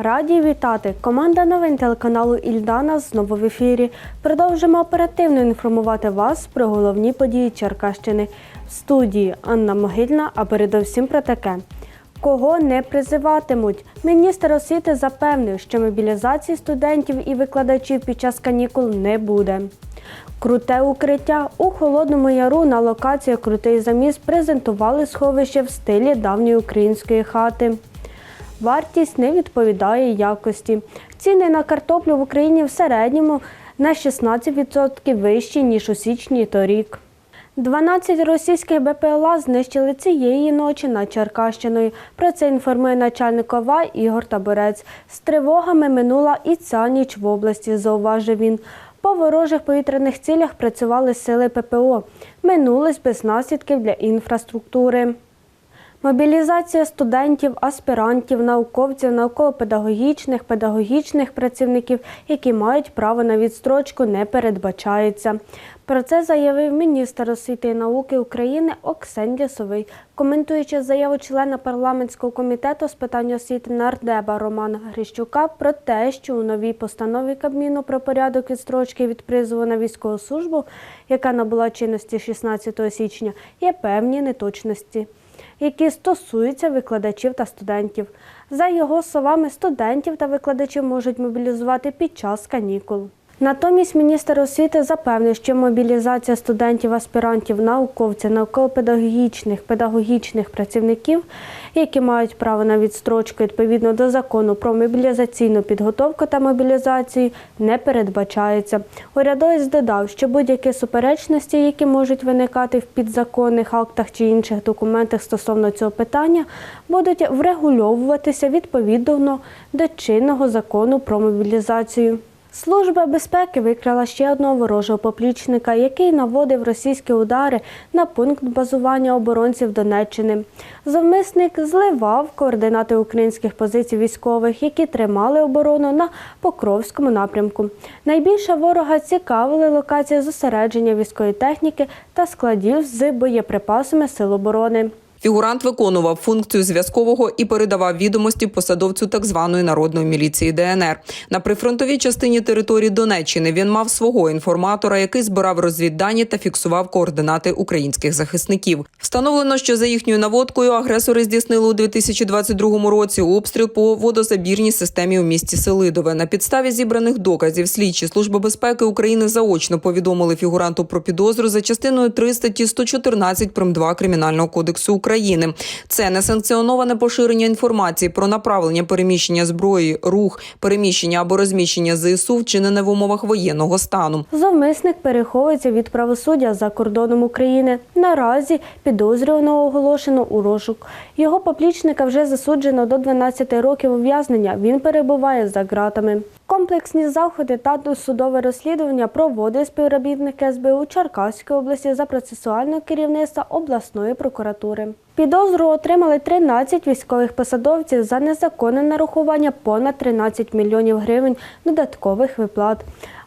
Раді вітати! Команда новин телеканалу Ільдана знову в ефірі. Продовжимо оперативно інформувати вас про головні події Черкащини. В студії Анна Могильна, а передовсім про таке. Кого не призиватимуть? Міністр освіти запевнив, що мобілізації студентів і викладачів під час канікул не буде. Круте укриття у Холодному Яру на локації Крутий заміс презентували сховище в стилі давньої української хати. Вартість не відповідає якості. Ціни на картоплю в Україні в середньому на 16% вищі, ніж у січні торік. 12 російських БПЛА знищили цієї ночі над Черкащиною. Про це інформує начальник ОВА Ігор Таборець. З тривогами минула і ця ніч в області, зауважив він. По ворожих повітряних цілях працювали сили ППО. Минулись без наслідків для інфраструктури. Мобілізація студентів, аспірантів, науковців, науково-педагогічних, педагогічних працівників, які мають право на відстрочку, не передбачається. Про це заявив міністр освіти і науки України Оксен Лісовий, коментуючи заяву члена парламентського комітету з питань освіти нардеба Романа Грищука про те, що у новій постанові Кабміну про порядок відстрочки від призову на військову службу, яка набула чинності 16 січня, є певні неточності які стосуються викладачів та студентів. За його словами, студентів та викладачів можуть мобілізувати під час канікул. Натомість міністр освіти запевнив, що мобілізація студентів, аспірантів, науковців, науково-педагогічних, педагогічних працівників, які мають право на відстрочку відповідно до закону про мобілізаційну підготовку та мобілізацію, не передбачається. Урядовець додав, що будь-які суперечності, які можуть виникати в підзаконних актах чи інших документах стосовно цього питання, будуть врегульовуватися відповідно до чинного закону про мобілізацію. Служба безпеки викрила ще одного ворожого поплічника, який наводив російські удари на пункт базування оборонців Донеччини. Зовмисник зливав координати українських позицій військових, які тримали оборону на Покровському напрямку. Найбільше ворога цікавили локації зосередження військової техніки та складів з боєприпасами сил оборони. Фігурант виконував функцію зв'язкового і передавав відомості посадовцю так званої народної міліції ДНР. На прифронтовій частині території Донеччини він мав свого інформатора, який збирав розвіддані та фіксував координати українських захисників. Встановлено, що за їхньою наводкою агресори здійснили у 2022 році обстріл по водозабірній системі у місті Селидове. На підставі зібраних доказів слідчі служби безпеки України заочно повідомили фігуранту про підозру за частиною 3 статті 114 прим. 2 кримінального кодексу України. Це несанкціоноване поширення інформації про направлення переміщення зброї, рух, переміщення або розміщення ЗСУ вчинене в умовах воєнного стану. Зовмисник переховується від правосуддя за кордоном України. Наразі підозрюваного оголошено у розшук. Його поплічника вже засуджено до 12 років ув'язнення. Він перебуває за ґратами. Комплексні заходи та досудове розслідування проводить співробітник СБУ Черкаської області за процесуального керівництва обласної прокуратури. Підозру отримали 13 військових посадовців за незаконне нарахування понад 13 мільйонів гривень додаткових виплат.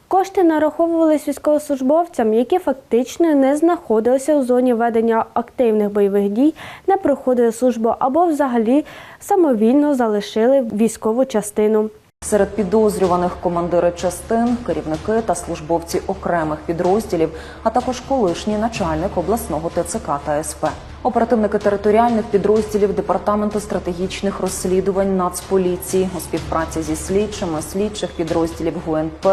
Кошти нараховувались військовослужбовцям, які фактично не знаходилися у зоні ведення активних бойових дій, не проходили службу або взагалі самовільно залишили військову частину. Серед підозрюваних командири частин, керівники та службовці окремих підрозділів, а також колишній начальник обласного ТЦК та СП. Оперативники територіальних підрозділів департаменту стратегічних розслідувань Нацполіції у співпраці зі слідчими слідчих підрозділів ГУНП,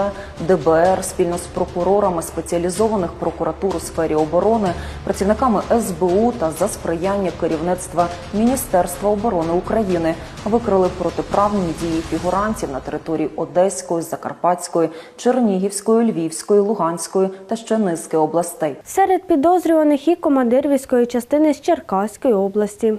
ДБР спільно з прокурорами спеціалізованих прокуратур у сфері оборони, працівниками СБУ та за сприяння керівництва Міністерства оборони України викрили протиправні дії фігурантів на території Одеської, Закарпатської, Чернігівської, Львівської, Луганської та ще низки областей. Серед підозрюваних і командир військової частини з Черкаської області.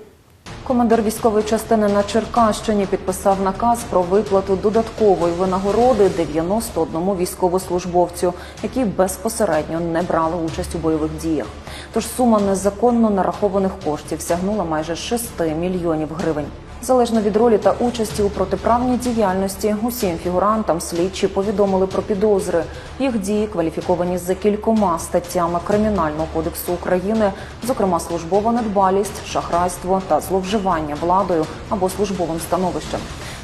Командир військової частини на Черкащині підписав наказ про виплату додаткової винагороди 91 військовослужбовцю, які безпосередньо не брали участь у бойових діях. Тож сума незаконно нарахованих коштів сягнула майже 6 мільйонів гривень. Залежно від ролі та участі у протиправній діяльності, усім фігурантам слідчі повідомили про підозри. Їх дії кваліфіковані за кількома статтями Кримінального кодексу України, зокрема службова недбалість, шахрайство та зловживання владою або службовим становищем.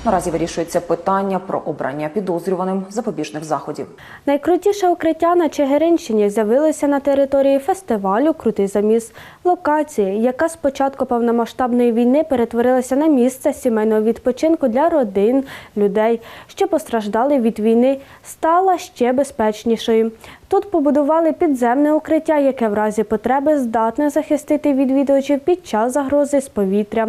Наразі вирішується питання про обрання підозрюваним запобіжних заходів. Найкрутіше укриття на Чигиринщині з'явилося на території фестивалю Крутий заміс. Локації, яка з початку повномасштабної війни перетворилася на місце сімейного відпочинку для родин, людей, що постраждали від війни, стала ще безпечнішою. Тут побудували підземне укриття, яке в разі потреби здатне захистити відвідувачів під час загрози з повітря.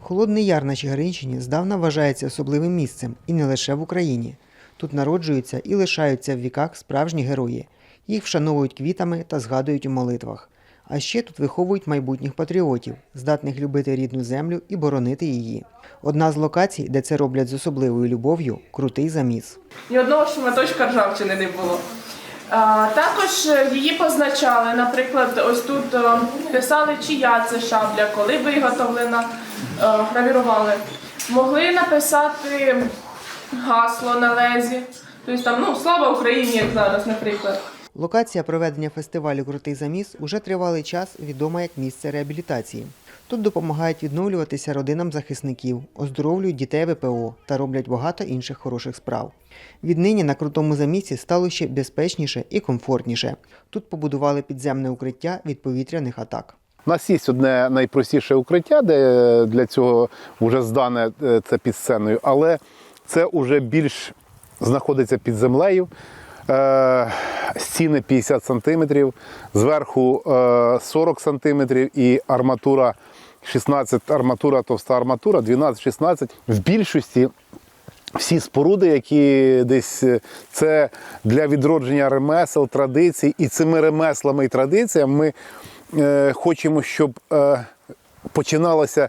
Холодний Яр на Чигиринщині здавна вважається особливим місцем і не лише в Україні. Тут народжуються і лишаються в віках справжні герої. Їх вшановують квітами та згадують у молитвах. А ще тут виховують майбутніх патріотів, здатних любити рідну землю і боронити її. Одна з локацій, де це роблять з особливою любов'ю крутий заміс. Ні одного шматочка ржавчини не було. А, також е, її позначали. Наприклад, ось тут е, писали, чия це шабля, коли виготовлена, гравірували. Могли написати гасло на лезі. Тобто там, ну, слава Україні, як зараз, наприклад. Локація проведення фестивалю Крутий заміс уже тривалий час відома як місце реабілітації. Тут допомагають відновлюватися родинам захисників, оздоровлюють дітей ВПО та роблять багато інших хороших справ. Віднині на крутому замісі стало ще безпечніше і комфортніше. Тут побудували підземне укриття від повітряних атак. У нас є одне найпростіше укриття, де для цього вже здане е, це під сценою, але це вже більш знаходиться під землею. Е, Стіни 50 сантиметрів, зверху е, 40 сантиметрів і арматура 16, арматура, товста арматура, 12-16. В більшості всі споруди, які десь е, це для відродження ремесел, традицій, і цими ремеслами і традиціями ми е, хочемо, щоб е, починалося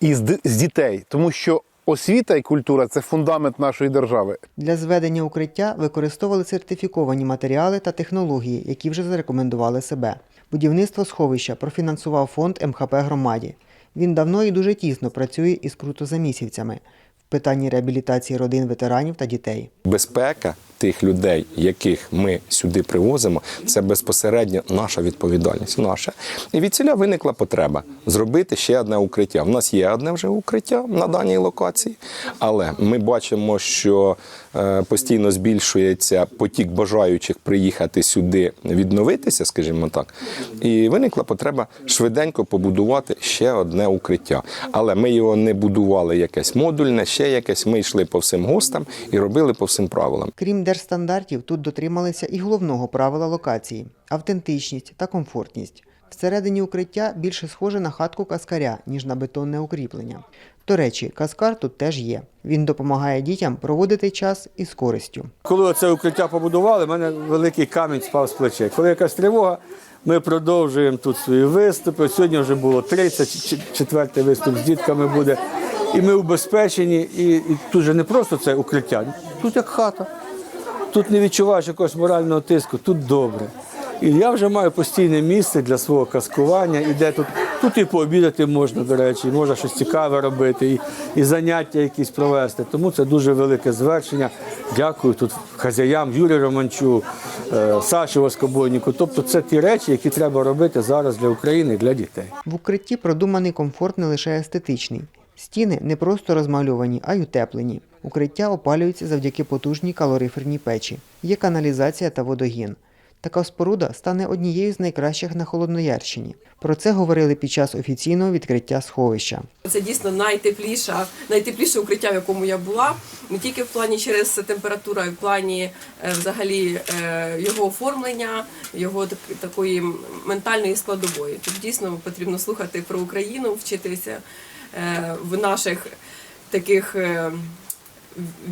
із з дітей, тому що освіта і культура це фундамент нашої держави. Для зведення укриття використовували сертифіковані матеріали та технології, які вже зарекомендували себе. Будівництво сховища профінансував фонд МХП громаді. Він давно і дуже тісно працює із крутозамісівцями в питанні реабілітації родин ветеранів та дітей. Безпека тих людей, яких ми сюди привозимо, це безпосередньо наша відповідальність. Наша. І від ціля виникла потреба зробити ще одне укриття. У нас є одне вже укриття на даній локації, але ми бачимо, що е, постійно збільшується потік бажаючих приїхати сюди відновитися, скажімо так. І виникла потреба швиденько побудувати ще одне укриття. Але ми його не будували якесь модульне, ще якесь. Ми йшли по всім гостам і робили по всім правилам. Крім держстандартів, тут дотрималися і головного правила локації автентичність та комфортність. Всередині укриття більше схоже на хатку каскаря, ніж на бетонне укріплення. До речі, каскар тут теж є. Він допомагає дітям проводити час із користю. Коли це укриття побудували, в мене великий камінь спав з плечей. Коли якась тривога, ми продовжуємо тут свої виступи. Сьогодні вже було 30, четвертий виступ з дітками буде. І ми убезпечені, і, і тут же не просто це укриття, тут як хата. Тут не відчуваєш якогось морального тиску, тут добре. І я вже маю постійне місце для свого каскування, і де тут, тут і пообідати можна, до речі, і можна щось цікаве робити, і, і заняття якісь провести. Тому це дуже велике звершення. Дякую тут хазяям Юрію Романчу, е, Саші Воскобойніку. Тобто це ті речі, які треба робити зараз для України для дітей. В укритті продуманий комфорт не лише естетичний. Стіни не просто розмальовані, а й утеплені. Укриття опалюється завдяки потужній калориферній печі. Є каналізація та водогін. Така споруда стане однією з найкращих на Холодноярщині. Про це говорили під час офіційного відкриття сховища. Це дійсно найтепліша, найтепліше укриття, в якому я була. Не тільки в плані через температуру, а й в плані е, взагалі е, його оформлення, його так- такої ментальної складової. Тут дійсно потрібно слухати про Україну, вчитися е, в наших таких.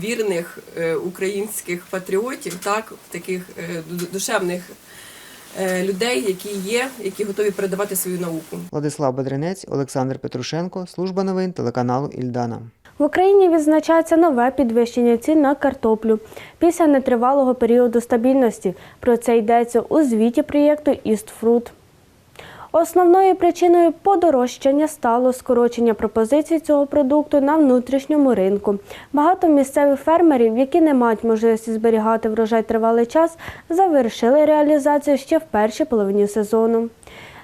Вірних е, українських патріотів, так таких е, душевних е, людей, які є, які готові передавати свою науку. Владислав Бедренець, Олександр Петрушенко, служба новин телеканалу Ільдана. В Україні відзначається нове підвищення цін на картоплю після нетривалого періоду стабільності. Про це йдеться у звіті проєкту «Істфрут». Основною причиною подорожчання стало скорочення пропозицій цього продукту на внутрішньому ринку. Багато місцевих фермерів, які не мають можливості зберігати врожай тривалий час, завершили реалізацію ще в першій половині сезону.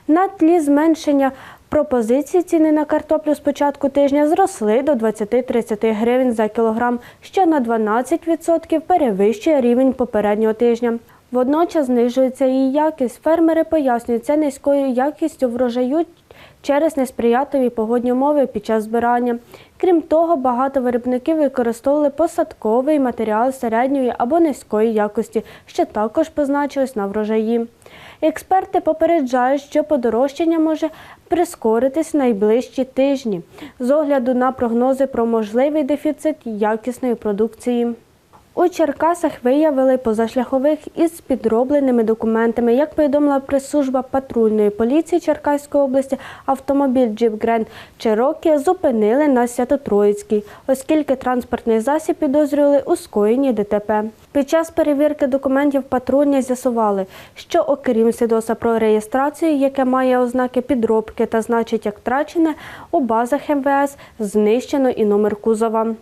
На тлі зменшення Пропозиції ціни на картоплю з початку тижня зросли до 20-30 гривень за кілограм, що на 12% перевищує рівень попереднього тижня. Водночас знижується і якість. Фермери пояснюють, це низькою якістю врожаю через несприятливі погодні умови під час збирання. Крім того, багато виробників використовували посадковий матеріал середньої або низької якості, що також позначилось на врожаї. Експерти попереджають, що подорожчання може прискоритись найближчі тижні з огляду на прогнози про можливий дефіцит якісної продукції. У Черкасах виявили позашляхових із підробленими документами. Як повідомила прес-служба патрульної поліції Черкаської області, автомобіль Jeep Grand Cherokee зупинили на Свято-Троїцькій, оскільки транспортний засіб підозрювали у скоєнні ДТП. Під час перевірки документів патрульні з'ясували, що окрім свідоцтва про реєстрацію, яке має ознаки підробки та значить як втрачене, у базах МВС знищено і номер кузова.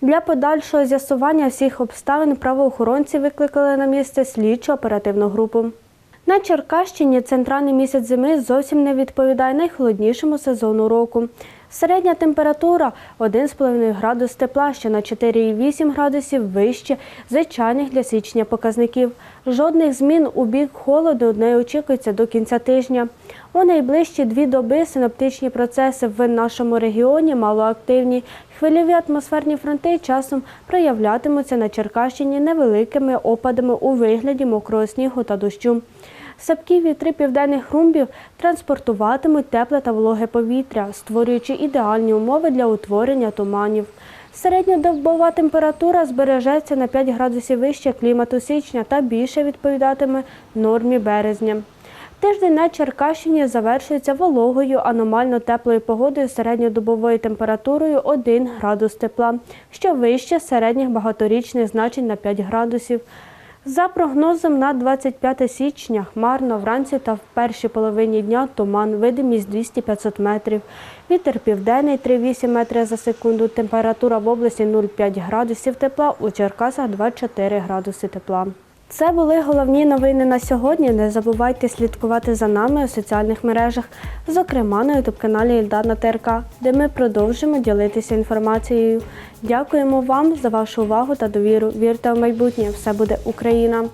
Для подальшого з'ясування всіх обставин правоохоронці викликали на місце слідчу оперативну групу. На Черкащині центральний місяць зими зовсім не відповідає найхолоднішому сезону року. Середня температура 1,5 градус тепла, що на 4,8 градусів вище звичайних для січня показників. Жодних змін у бік холоду не очікується до кінця тижня. У найближчі дві доби синоптичні процеси в нашому регіоні малоактивні. Хвильові атмосферні фронти часом проявлятимуться на Черкащині невеликими опадами у вигляді мокрого снігу та дощу. Сапкі вітри південних румбів транспортуватимуть тепле та вологе повітря, створюючи ідеальні умови для утворення туманів. Середньодобова температура збережеться на 5 градусів вище клімату січня та більше відповідатиме нормі березня. Тиждень на Черкащині завершується вологою аномально теплою погодою середньодобовою температурою 1 градус тепла, що вище середніх багаторічних значень на 5 градусів. За прогнозом на 25 січня хмарно вранці та в першій половині дня туман, видимість 200-500 метрів. Вітер південний 3,8 метри за секунду. Температура в області 0,5 градусів тепла, у Черкасах 2,4 градуси тепла. Це були головні новини на сьогодні. Не забувайте слідкувати за нами у соціальних мережах, зокрема на ютуб-каналі Ільдана ТРК, де ми продовжимо ділитися інформацією. Дякуємо вам за вашу увагу та довіру. Вірте в майбутнє, все буде Україна!